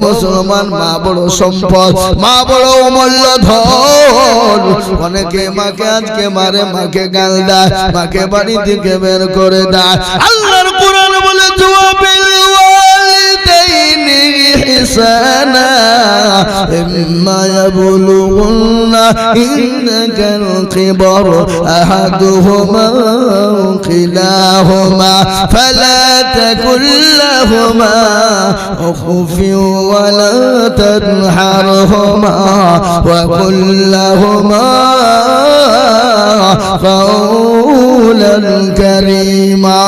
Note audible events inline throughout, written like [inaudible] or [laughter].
মুসলমান, মা বড় সম্পদ, মা বড় অমূল্য ধন অনেকে মাকে, আজকে মারে, মাকে গাল দেয়, মাকে বাড়ি থেকে বের করে দেয়। আল্লাহর কোরআন বলে জুয়া ওয়ালিদাইনি إحسانا إما يبلغن إنك الكبر أحدهما أو كلاهما فلا تكن لهما أخف ولا تنحرهما وقل لهما قولا كريما.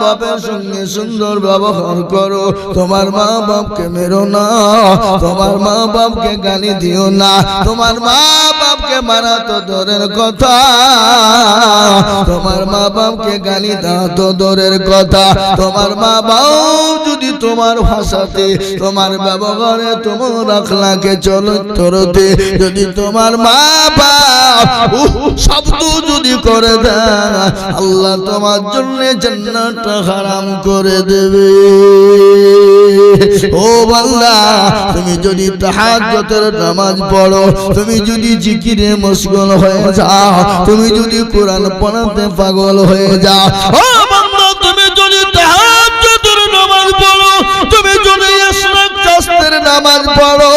বাবার সঙ্গে সুন্দর ব্যবহার করো। তোমার মা বাপকে মেরো না। তোমার মা বাপকে গালি দিও না। তোমার মা বাপকে মারা তো দূরের কথা। তোমার মা বাপকে গালি দাও তো দূরের কথা। তোমার মা বাপ যদি তোমার ভাষাতে, তোমার ব্যবহারে তোমার আখলাকে চলতে যদি তোমার মা বাপ শব্দ যদি করে দেয়, আল্লাহ তোমার জন্য জান্নাতটা হারাম করে দেবে। ও বান্দা, তুমি যদি তাহাজ্জুদের নামাজ পড়ো, তুমি যদি জিকিরে মশগুল হয়ে যাও, তুমি যদি কোরআন পড়াতে পাগল হয়ে যাও, ও বান্দা, তুমি যদি তাহাজ্জুদের নামাজ পড়ো, তুমি যদি চাস্তের নামাজ পড়ো,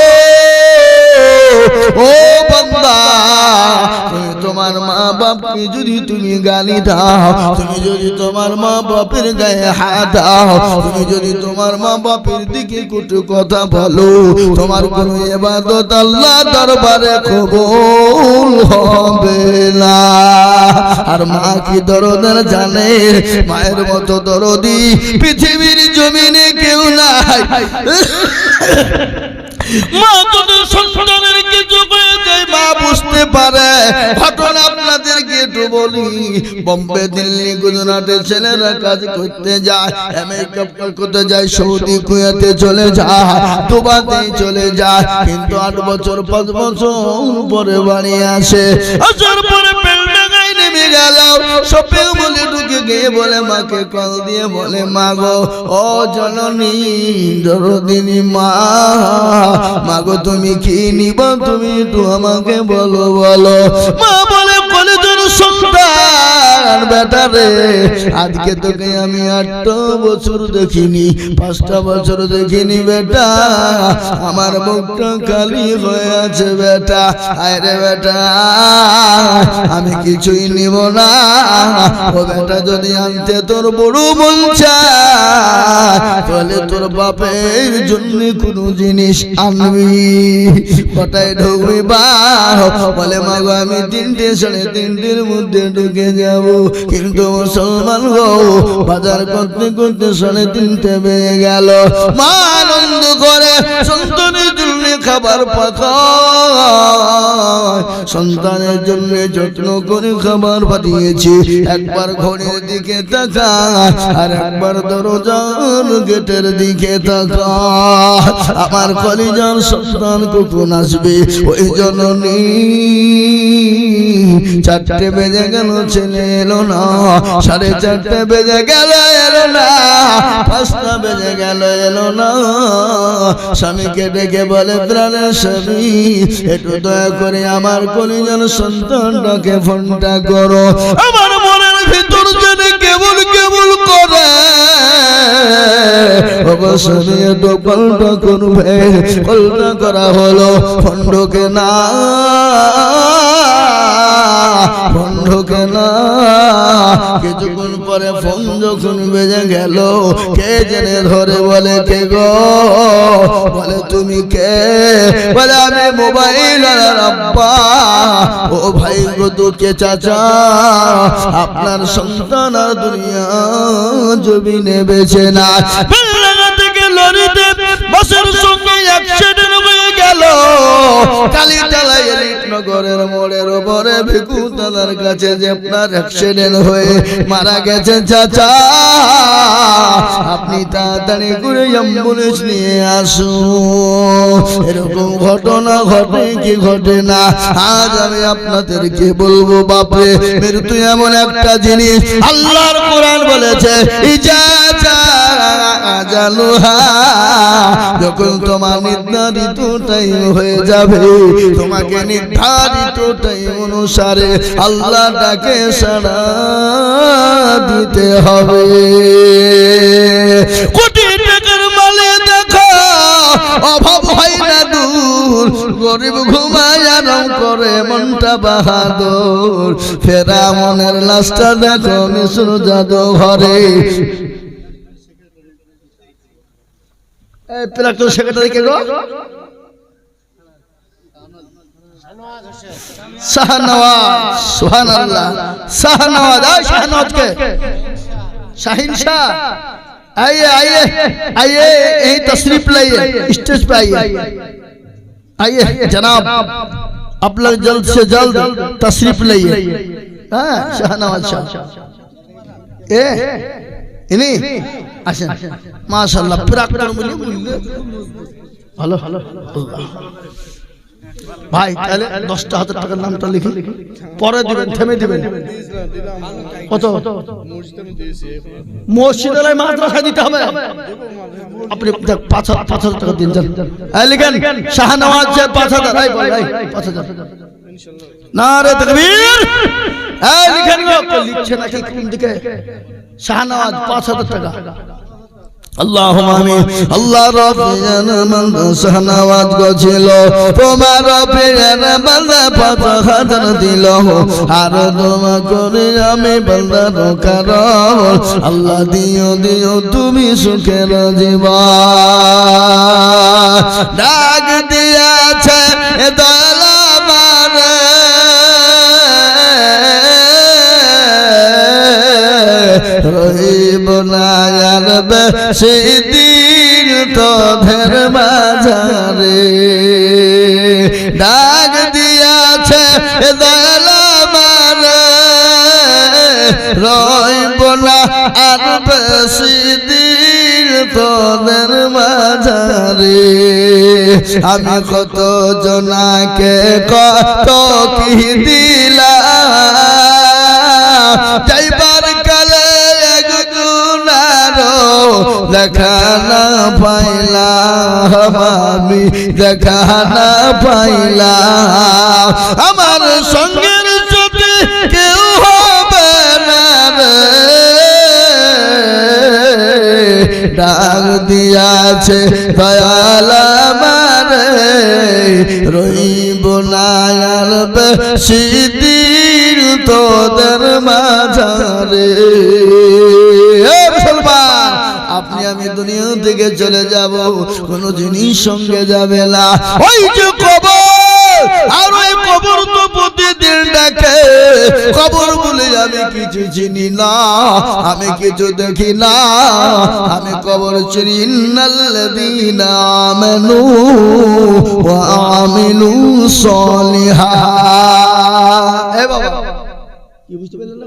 ও বান্দা তোমার মা বাপকে যদি তুমি গালি দাও, তুমি যদি তোমার মা বাপের গায়ে হাত দাও, তুমি যদি তোমার মা বাপের দিকে কটু কথা বলো, তোমার কোন এবাদত আল্লাহ দরবারে কবুল হবে না। আর মা কি দরদের জানে? মায়ের মতো দরদি পৃথিবীর জমিনে কেউ নাই। মা বুঝতে পারে। ঘটনা আপনাদেরকে একটু বলি। বোম্বে, দিল্লি, গুজরাটে ছেলেরা কাজ করতে যায়, আমেরিকা করতে যায়, সৌদি, কুয়াতে চলে যায় দুবাতে চলে যায়, কিন্তু আট বছর, পাঁচ বছর পরে বাড়ি আসে। পরে পেলডাঙ্গায় নেমে গেল শপিং বলে ঢুকে গিয়ে বলে, মাকে কল দিয়ে বলে, মা গো, ও জননী, দরদিনী মা মাগো তুমি কি নিব তুমি একটু আমাকে বলো বলো। মা বলে তোর সন্তান বেটা রে। আজকে তোকে আমি আটটা বছর দেখিনি, পাঁচটা বছর দেখিনি বেটা। আমার মুখটা খালি হয়ে আছে বেটা। আরে বেটা, আমি কিছুই নিব না। ও বেটা যদি আনতে তোর বড় চায়, তাহলে তোর বাপের জন্য কোনো জিনিস আনবি। কটায় ঢুকবি বা বলে, মা গো, আমি তিনটে সাড়ে তিনটের মধ্যে ঢুকে যাব। কিন্তু মুসলমান গো, বাজার করতে করতে সাড়ে তিনটে বেজে গেল। মা আনন্দ করে, সন্তানের জন্য খাবার পাকায় সন্তানের জন্য যত্ন করে খাবার পাঠিয়েছি। একবার ঘরের দিকে তাকায়, আর একবার দরজার গেটের দিকে তাকায়। আমার কলিজার সন্তান কখন আসবে? ওই জননী চারটে বেজে গেল, ছেলে এলো না। সাড়ে চারটে বেজে গেল, এলো না। পাঁচটা বেজে গেল, এলো না। স্বামীকে ডেকে বলে, প্রাণের স্বামী, একটু দয়া করে আমার কলিজার সন্তানটাকে ফোনটা করো। আমার মনের ভিতর যেন কেবল কেবল করে। একটু কলটা করবে। কলটা করা হলো খণ্ডকে না। কিছুক্ষণ পরে ফোন যখন বেজে গেল, কে জেনে ধরে বলে, কে গো? বলে, তুমি কে? বলে, আমি মোবাইল আব্বা। ও ভাই গো দুকে চাচা। আপনার সন্তান আর দুনিয়া জমিনে বেছে না। লরিতে, বাসের সঙ্গে গেল। কালীতলা নগরের মোড়ের উপরে ভিকু দাদার কাছে যে আপনার অ্যাক্সিডেন্ট হয়ে মারা গেছে চাচা। আপনি তাড়াতাড়ি করে অ্যাম্বুলেন্স নিয়ে আসুন। এরকম ঘটনা ঘটে কি ঘটে না? আজ আমি আপনাদেরকে বলব বাপরে মৃত্যু এমন একটা জিনিস আল্লাহর কোরআন বলেছে ইজা জানুহা যখন তোমার নির্ধারিত টাইম হয়ে যাবে, তোমাকে নির্ধারিত টাইম অনুসারে আল্লাহটাকে সাড়া দিতে হবে। কোটি টাকার মালে দেখো, অভাব হয় গরিব ঘুমায় আরাম করে, মনটা বাহাদুর। ফেরা মনের লাশটা দেখো, মিশ্র জাদু ঘরে প্রাক্তন সেক্রেটারি কে গো শাহনওয়াজ সুবহানাল্লাহ শাহনওয়াজ আয় শাহনওয়াজ কে শাহিন শাহ आइए आइए आइए यही तशरीफ लाइए स्टेज पे आइए आइए जनाब आप लोग जल्द से जल्द तशरीफ लाइए हाँ शाहनवाज शाह ए ইনি আসেন মাশাআল্লাহ প্রাক্তন বলি বললে ভালো ভালো ভাই তাহলে দশটা হাজার টাকার নামটা লিখি পরে দিবেন থেমে দিবেন কত মসজিদের মাদ্রাসা দিতে হবে আপনি পাঁচ পাঁচ হাজার টাকা দিন যান লিখেন শাহনওয়াজ পাঁচ হাজার পাঁচ হাজার নারে তকবীর এই লিখেন লিখছে নাকি কোন দিকে শাহনওয়াজ পাঁচ হাজার টাকা اللهم آمين الله ربي انا من سهنوات গছিল তোমার রবি انا বান্দা পাতা খাদর দিল আর তোমা করে আমি বান্দার কারণ আল্লাহ দিও দিও তুমি সুখের জীবন ডাক দিয়াছে দয়ালা রহিব না নায়ার সেদিন তোধের মাঝারে। ডাক দিয়াছে রহিব না আর বেশি দিন তোদের মাঝারে। আমি কত জনাকে কত কি দিলাম। যাইবার দেখা না আমি দেখা না আমার সঙ্গের যদি কেউ হবে না ডাক দিয়াছে, দয়ালা মারে রইব নায়ার বেশিদিন তোদের মাঝারে। এ মুসলমান আপনি আমি দুনিয়া থেকে চলে যাব কোন জিনিস সঙ্গে যাবে না। ওই যে কবর আর ওই কবর তো প্রতিদিন ডাকে কবর বলে আমি কিছু চিনি না আমি কিছু দেখি না। আমি কবর চিনি ইন্নাল্লাযীনা আমানু ওয়া আমিলু সলিহা। এ বাবা। কি বুঝতে পারলেন না?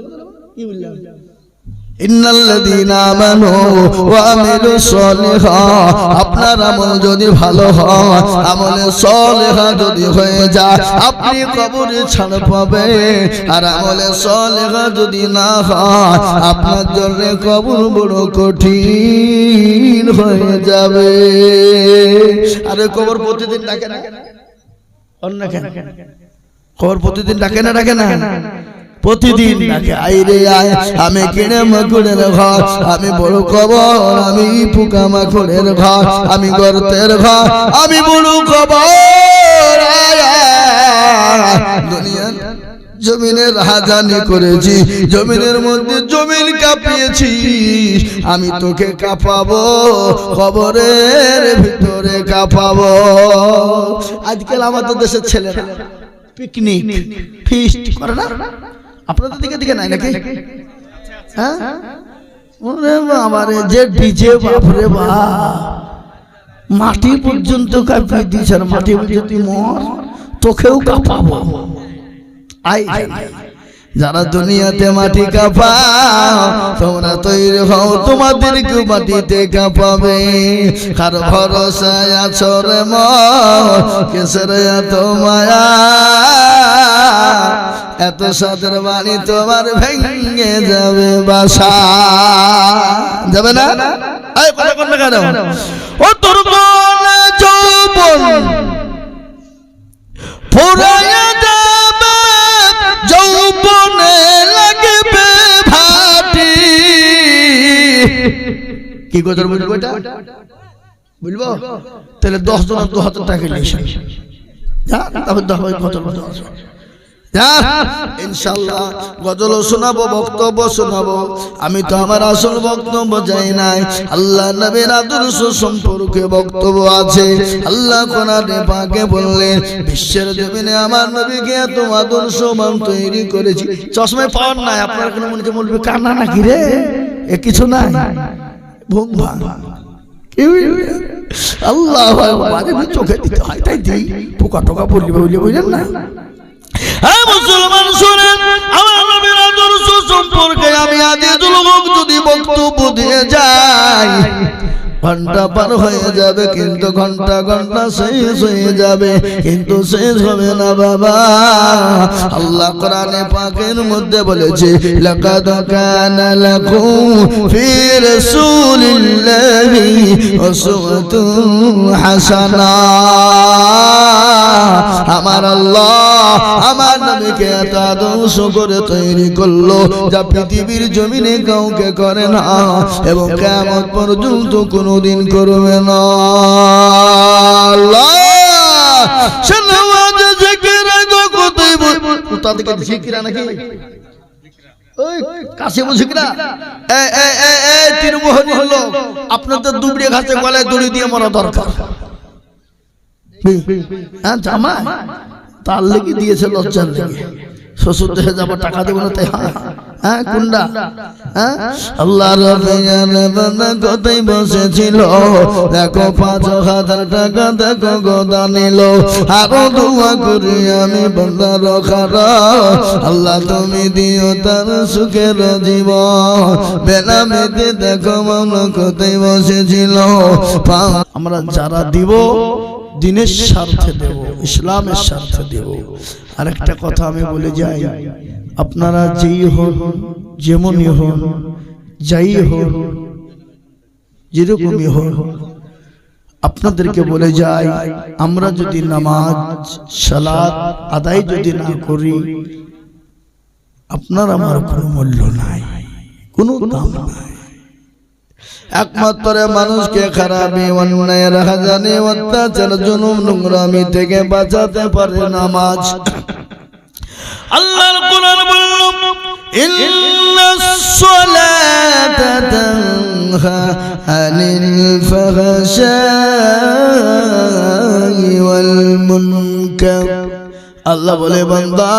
আপনার আমল যদি ভালো হয়, আমলে সলিহা যদি হয়ে যায়, আপনি কবরে ছাড় পাবে আর আমলে সলিহা যদি না হয়, আপনার জন্য কবর বড় কঠিন হয়ে যাবে। আরে কবর প্রতিদিন ডাকে না? অন্য প্রতিদিন ডাকে না ডাকে না? প্রতিদিন আইরে আয় আমি কিনে মাকুড়ের ঘর আমি বড় কবর আমি পোকা মাকুড়ের ঘর আমি গর্তের ঘর আমি বড় কবর আয়, জমিনের রাজানি করেছি জমিনের মধ্যে জমিন কাঁপিয়েছি আমি তোকে কাঁপাবো খবরের ভিতরে কাঁপাবো। আজকাল আমাদের দেশের ছেলেরা পিকনিক ফিস্ট করে না? আপনাদের দিকে দিকে নাই নাকি? হ্যাঁ? ওরে যে ডিজে বাপরে বাপ মাটি পর্যন্ত কাঁপিয়ে দিয়েছে আর মাটি বলছে মর। তোকেও কাঁপাবো। আই যারা দুনিয়াতে মাটি কাঁপাও তোমরা তৈরি হও তোমাদেরকে মাটিতে কাঁপাবে। কার ভরসায় আছো রে মন কেসের এত মায়া। এত সাদের বাড়ি তোমার ভেঙে যাবে বাসা। যাবে না? কোন? ও তোর যৌবন ফুরাইয়া যাবে যৌবনে লাগবে ভাটি। কি কথা বলব এটা? বলব? তাহলে দশ জন দু হাজার টাকা নিয়ে তারপর দশ হাজার। ইনশাল্লাহ গজল শোনাবো, বক্তব্য শোনাবো। আমি তো আমার আসল বক্তব্য যাই নাই। আল্লাহ নবীর আদর্শ সম্পর্কে বক্তব্য আছে। আল্লাহ কোরআনে পাকে বললেন, বিশ্বের জমিনে আমার নবীকে এত আদর্শ মান তৈরি করেছি। চশমায় পাওয়ার নাই, আপনার কোনো মনে হচ্ছে বলবে কান্না নাকি রে? এ কিছু নাই। ঘুম ভাঙ। আল্লাহ চোখে দিতে হয়, তাই দিই। পোকা টোকা বললি বললি বুঝলেন না? মুসলমান, শুনেন, আমার নবীর আদর্শ সম্পর্কে আমি যদি বক্তব্য দিয়ে যাই, ঘণ্টা পার হয়ে যাবে, কিন্তু ঘণ্টা ঘণ্টা শেষ হয়ে যাবে, কিন্তু শেষ হবে না বাবা। আল্লাহ কোরআনে পাকের মধ্যে বলেছে, লাকাদ কানা লাকুম ফি রাসূলিল্লাহি উসওয়াতুন হাসানা। আমার আল্লাহ আমার এত আদর্শ করে তৈরি করল। যা পৃথিবীর জমিনে কাউকে করে না এবং কেমন পর্যন্ত কোনোদিন করবে না। থেকে আপনাদের দুবড়ে ঘাসে গলায় দড়ি দিয়ে মরা দরকার। হ্যাঁ তার লেগে দিয়েছে লজ্জার লেগে। শ্বশুর দেহে যাব টাকা দেবো না তাই হ্যাঁ? হ্যাঁ কুন্ডা। হ্যাঁ? আল্লাহ কোথায় বসেছিল? দেখো পাঁচ হাজার টাকা দেখো গোদা নিল আরও দোয়া করি আমি বন্ধা রখার আল্লাহ তুমি দিও তার সুখের জীবন। বেনামেতে দেখো মামলা কোথায় বসেছিল। আমরা যারা দিব দিনের স্বার্থে দেব, ইসলামের স্বার্থে দেব। আরেকটা কথা আমি বলে যাই, আপনারা যেই হন, যেমনই হন, যাই হন, যেরকমই হন, আপনাদেরকে বলে যাই, আমরা যদি নামাজ সালাদ আদায় যদি না করি, আপনার আমার কোনো মূল্য নাই, কোনো দাম নাই। একমাত্র মানুষকে খারাপি অন্যায়ের হাজানি অত্যাচার, জুলুম, নোংরামি থেকে বাঁচাতে পারে নামাজ। আল্লাহর কোরআন ইন্নাস সালাতা তানহা আনিল ওয়াল মুনকার। আল্লাহ বলে বান্দা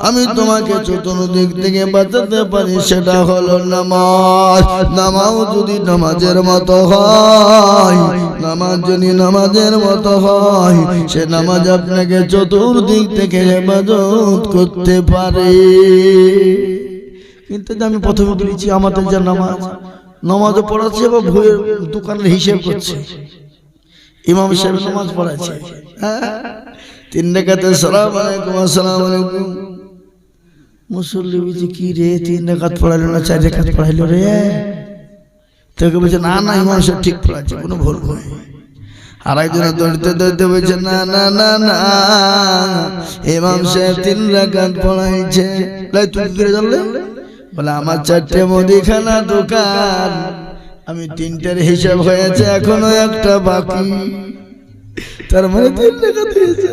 আমি তোমাকে চতুর্দিক থেকে বাঁচাতে পারি সেটা হলো নামাজ। নামাজ। যদি নামাজের মতো হয় নামাজ যদি নামাজের মতো হয় সে নামাজ আপনাকে চতুর্দিক থেকে হেফাজত করতে পারে। কিন্তু আমি প্রথমে বলেছি আমাদের যা নামাজ নামাজও পড়াচ্ছে বা ভুয়ের দোকানের হিসেব করছে। ইমাম সাহেব নামাজ পড়াচ্ছে। হ্যাঁ? তিন রেখাতে সালাম আলাইকুম, আসসালাম আলাইকুম। মুসল্লি বলছে, কি রে, তিন রেখাত পড়াইলো না, চার রেখাত পড়াইলো রে? তোকে বলছে, না না, ইমাম সাহেব ঠিক পড়াচ্ছে, কোনো ভুল নয়। বলছে, না না না না তিন পড়াইছে। লাই করে বলে, আমার চারটে মুদিখানা দোকান, আমি তিনটার হিসাব হয়েছে, এখনও একটা বাকি। তার মানে তিন রেখা দিয়েছে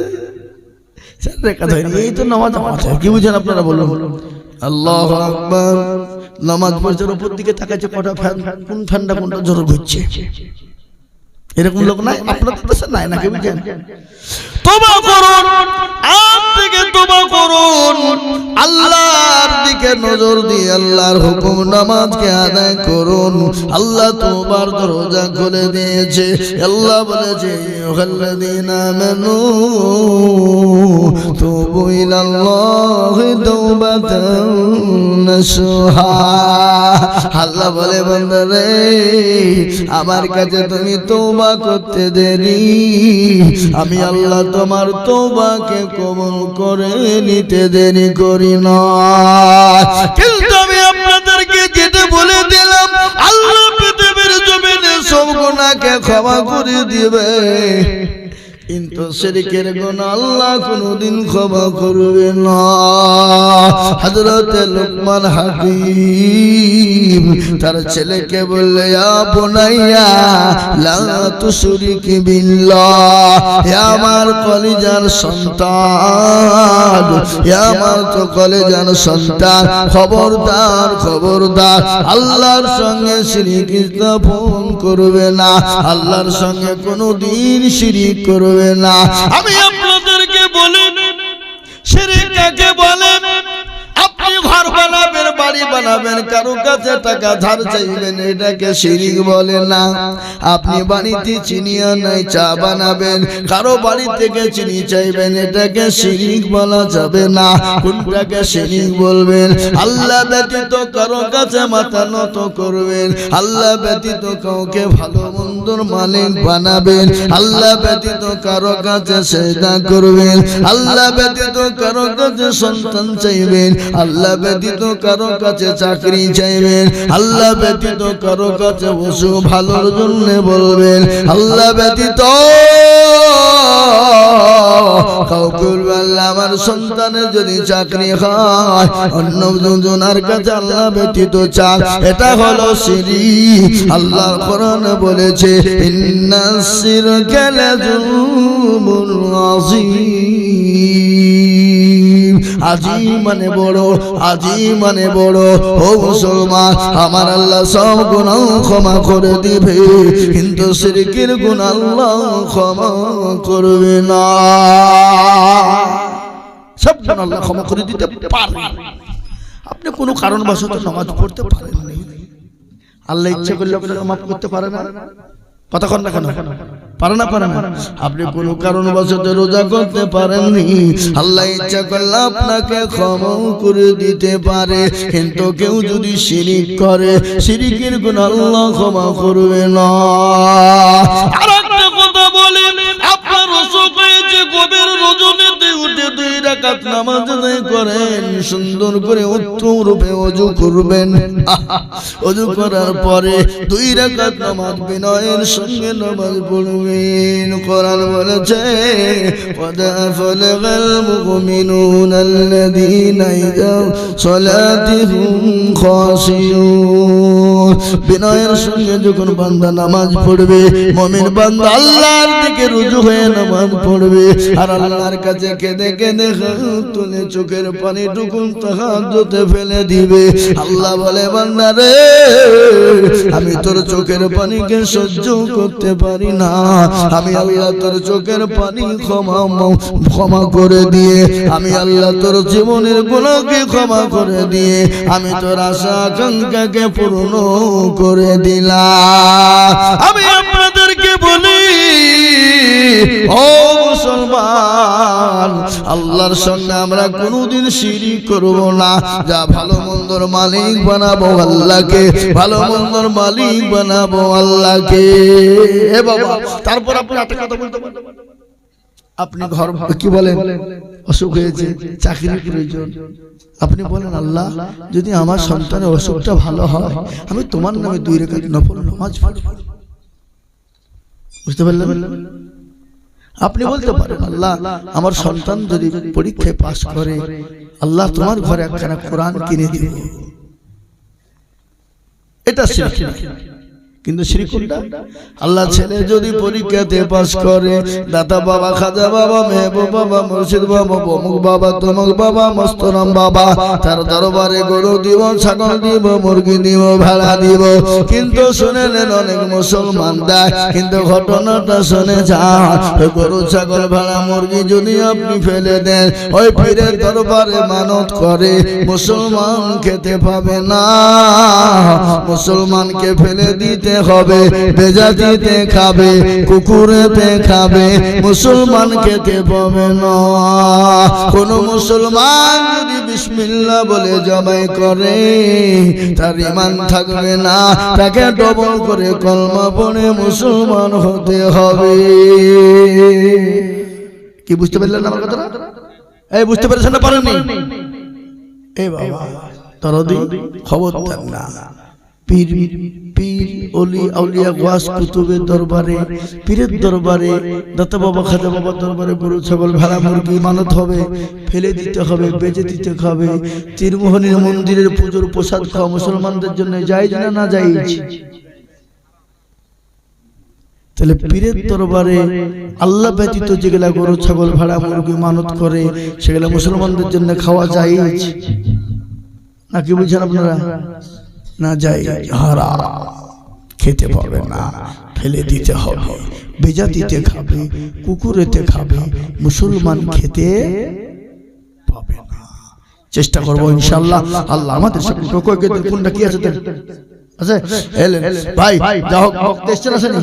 হয়নি এই তো নামাজ কি বুঝেন আপনারা বলুন? আল্লাহ আকবার। নামাজ পড়ছে উপর দিকে তাকাচ্ছে কটা ফ্যান? কোন ফ্যানটা কোনটা জোর ঘুরছে? এরকম লোক নাই? আপনার দেশে নাই নাকি বুঝেন? তোবা করুন। তোবা করুন। আল্লাহর দিকে নজর দিয়ে আল্লাহর হুকুম নামাজকে আদায় করুন। আল্লাহ তোমার দরজা খুলে দিয়েছে। আল্লাহ বলেছে, ইউহাল্লাযীনা আমানু, তুবু ইলাল্লাহি তাওবাতান নাসুহা। আল্লাহ বলে, বান্দারে, আমার কাছে তুমি তওবা করতে দেরি। আমি আল্লাহ তোমার তওবাকে কবুল করে নিতে দেরি করি না। কিন্তু আমি আপনাদেরকে যেটা বলে দিলাম, আল্লাহ পৃথিবীর জমিনে সব গুণাকে ক্ষমা করে দিবে। কিন্তু শিরকের আল্লাহ কোনদিন ক্ষমা করবে না। হযরত লুকমান হাকিম তার ছেলেকে বললে ইয়া বুনাইয়া লা তুশরিক বিল্লাহ হে আমার কলিজার সন্তান হে আমার তো কলিজার সন্তান খবরদার খবরদার আল্লাহর সঙ্গে শিরিক স্থাপন করবে না আল্লাহর সঙ্গে কোনোদিন শিরিক করবে না। আমি আপনাদেরকে বলি সেরে কাকে বলে? বাড়ি বানাবেন, কারও কাছে টাকা ধার চাইবেন, এটাকে শিরিক বলে না। আপনি বাড়িতে চিনি নাই, চা বানাবেন, কারও বাড়ি থেকে চিনি চাইবেন, এটাকে শিরিক বলা যাবে না। কোনটাকে শিরিক বলবেন? আল্লাহ ব্যতীত কারও কাছে মাথা নত করবেন। আল্লাহ ব্যতীত কাউকে ভালো মন্দর মালিক বানাবেন। আল্লাহ ব্যতীত কারও কাছে সেজদা করবেন। আল্লাহ ব্যতীত কারও কাছে সন্তান চাইবেন। আল্লাহ ব্যতীত কারও কাছে চাকরি চাইবেন, আল্লাহ ব্যতীত কারও কাছে বসু ভালোর জন্য বলবেন, আল্লাহ ব্যতীত আমার সন্তানের যদি চাকরি হয়, অন্য কাছে আল্লাহ ব্যতীত এটা সিরি আল্লাহ বলেছে গেলে আজি মানে বড় আজি মানে বড়। ও মুসলমান আমার আল্লাহ সব গুনাহ ক্ষমা করে দিবে। কিন্তু শিরকের গুণ আল্লাহ ক্ষমা করবে না। সব গুণ আল্লাহ ক্ষমা করে দিতে পারে। আপনি কোনো কারণবশত নামাজ পড়তে পারেননি আল্লাহ ইচ্ছে করলে আপনাকে মাফ করতে পারে না কথা কন না কেন? পারে না পারে না। আপনি কোন কারণবশত রোজা করতে পারেননি। আল্লাহ ইচ্ছা করলে আপনাকে ক্ষমাও করে দিতে পারে। কিন্তু কেউ যদি শিরিক করে শিরিকের গুণ আল্লাহ ক্ষমা করবে না। রাকাত নামাজ আদায় করেন, সুন্দর করে উত্তম রূপে অজু করবেন। [laughs] অজু করার পরে দুই রাকাত নামাজ বিনয়ের সঙ্গে নামাজ পড়বেন। কোরআন বলেছে বিনয়ের সঙ্গে যখন বান্দা নামাজ পড়বে, মুমিন বান্দা আল্লাহর দিকে রুজু হয়ে নামাজ পড়বে। আর আল্লাহর কাছে কেঁদে কেঁদে তুলে চোখের পানি টুকুন তাহাজ্জুদে ফেলে দিবে। আল্লাহ বলে, বান্দা রে, আমি তোর চোখের পানিকে সহ্য করতে পারি না। আমি আল্লাহ তোর চোখের পানি ক্ষমা ক্ষমা করে দিয়ে। আমি আল্লাহ তোর জীবনের গুণকে ক্ষমা করে দিয়ে। আমি তোর আশা আকাঙ্ক্ষাকে পূর্ণ করে দিলাম। আমি আপনাদেরকে বলি, ও মুসলমান, আল্লাহর সঙ্গে আমরা কোনোদিন শিরিক করব না। যা ভালো মন্দর মালিক বানাবো আল্লাহকে, ভালো মন্দর মালিক বানাবো আল্লাহকে। এ বাবা, তারপর আপনি একটা কথা বলতে পারেন। আপনি ঘর, কি বলেন? অসুখ হয়েছে, চাকরির প্রয়োজন। আপনি বলেন, আল্লাহ, যদি আমার সন্তানের অসুখটা ভালো হয়, আমি তোমার নামে দুই রেখা নফল নামাজ পড়ব। বুঝতে পারলেন? আপনি বলতে পারেন আল্লাহ আমার সন্তান যদি পরীক্ষায় পাশ করে আল্লাহ তোমার ঘরে একখানা কোরআন কিনে দিবে। এটা শিরক। কিন্তু শ্রীকুণ্ডা আল্লাহ ছেলে যদি পরীক্ষাতে পাশ করে দাতা বাবা খাজা বাবা মেহবুব বাবা মুর্শিদ বাবা বমুক বাবা তমুক বাবা মস্তরম বাবা তার দরবারে গরু দিব ছাগল দিব মুরগি দিব ভাড়া দিব। কিন্তু শুনেলেন অনেক মুসলমান দেয় কিন্তু ঘটনাটা শুনে যান গরু ছাগল ভাড়া মুরগি যদি আপনি ফেলে দেন ওই পীরের দরবারে মানত করে মুসলমান খেতে পাবে না মুসলমানকে ফেলে দিতে হবে বেজাতিতে খাবে কুকুরেতে খাবে মুসলমান খেতে পাবে না। কোন মুসলমান যদি বিসমিল্লাহ বলে জবাই করে, তার ইমান থাকবে না। তাকে ডবল করে কলমা পড়ে মুসলমান হতে হবে। কি বুঝতে পারলেন আমার কথা এই বুঝতে পেরেছেন না পারেননি? এই বাবা, তরদি খবর না। পীর পীর অলি দরবারে, পীরের দরবারে বাবা বাবার দরবারে ছাগল, ভেড়া হবে, ফেলে দিতে হবে দিতে হবে মন্দিরের পুজোর প্রসাদ খাওয়া মুসলমানদের জন্য যাইজ না না যাইজ তাহলে পীরের দরবারে আল্লাহ ব্যতীত যেগুলা গরু, ছাগল, ভেড়া, মুরগি, মানত করে, সেগুলা মুসলমানদের জন্য খাওয়া যায় না কি বুঝছেন আপনারা? না যাই হারা খেতে পাবে না। ফেলে দিতে হবে। বেজা দিতে খাবে কুকুরেতে খাবে মুসলমান খেতে পাবে না। চেষ্টা করব ইনশাল্লাহ। আল্লাহ আমাদের সাথে কোনটা কি আছে? আছে ভাই যা হোক এসছেন আসেনি?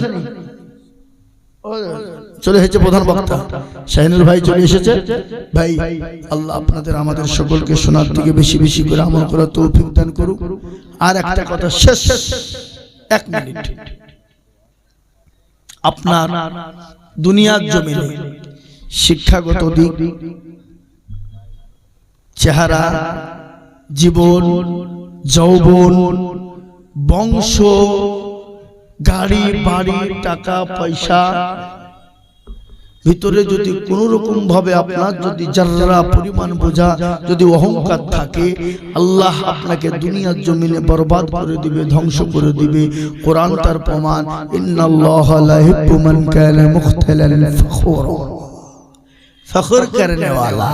চলে এসেছে প্রধান বক্তা। শাহিনুর ভাই চলে এসেছে। ভাই আল্লাহ আপনাদের আমাদের সকলকে শোনার থেকে বেশি বেশি করে আমল করার তৌফিক দান করুক। আর একটা কথা শেষ। শেষ। এক মিনিট। আপনার দুনিয়ার জমিনে শিক্ষাগত দিক, চেহারা, জীবন, যৌবন, বংশ, গাড়ি, বাড়ি, টাকা, পয়সা ভিতরে যদি কোনো রকম ভাবে আপনার যদি যারা পরিমাণ বোঝা যদি অহংকার থাকে আল্লাহ আপনাকে দুনিয়ার জমিনে বরবাদ করে দিবে ধ্বংস করে দিবে। কোরআন তার প্রমাণ ইন্নাল্লাহ লা ইউহিব্বু মান কানা মুখতালান ফখুরা ফখর করনে ওয়ালা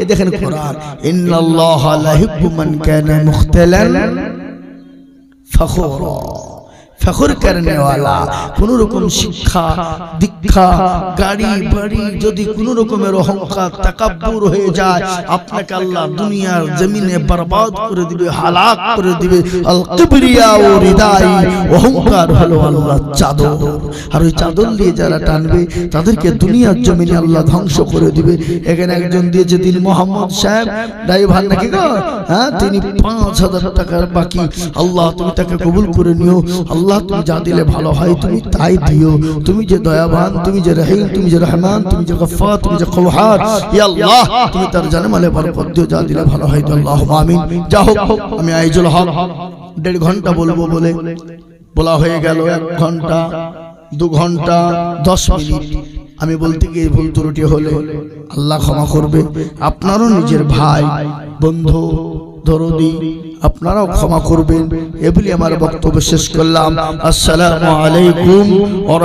এ দেখেন কোরআন ইন্নাল্লাহ লা ইউহিব্বু মান কানা মুখতালান ফখুরা ফখর করনে वाला কোন রকম শিক্ষা, দীক্ষা, গাড়ি বাড়ি যদি কোন রকমের অহংকার, তাকাব্বুর হয়ে যায়, আপনাকে আল্লাহ দুনিয়ার জমিনে বরবাদ করে দিবে, হালাক করে দিবে। আল কিবরিয়া ও হৃদয় অহংকার হলো আল্লাহ চাদর। আর ওই চাদর নিয়ে যারা টানবে, তাদেরকে দুনিয়ার জমিনে আল্লাহ ধ্বংস করে দিবে। এখানে একজন দিয়েছে, তিনি মোহাম্মদ সাহেব। ড্রাইভার নাকি হ্যাঁ তিনি পাঁচ হাজার টাকার বাকি। আল্লাহ, তুমি তাকে কবুল করে নিও। আল্লাহ তুমি যা দিলে ভালো হয় তুমি তাই দিও। তুমি যে দয়াবান তুমি যে রহিম তুমি যে রহমান তুমি যে গফফার তুমি যে কওহার ইয়া আল্লাহ তুমি তার জানে মালে বরকত দিও যা দিলে ভালো হয় তো আল্লাহ আমিন। যা হোক আমি আইজুল হক দেড় ঘণ্টা বলব বলে। বলা। হয়ে গেল এক ঘণ্টা দু ঘণ্টা দশ মিনিট। আমি বলতে গিয়ে ভুল ত্রুটি হলে আল্লাহ ক্ষমা করবে। আপনারও নিজের ভাই বন্ধু দরদি আপনারাও ক্ষমা করবেন। এগুলি আমার বক্তব্য শেষ করলাম। আসসালামু আলাইকুম ওয়া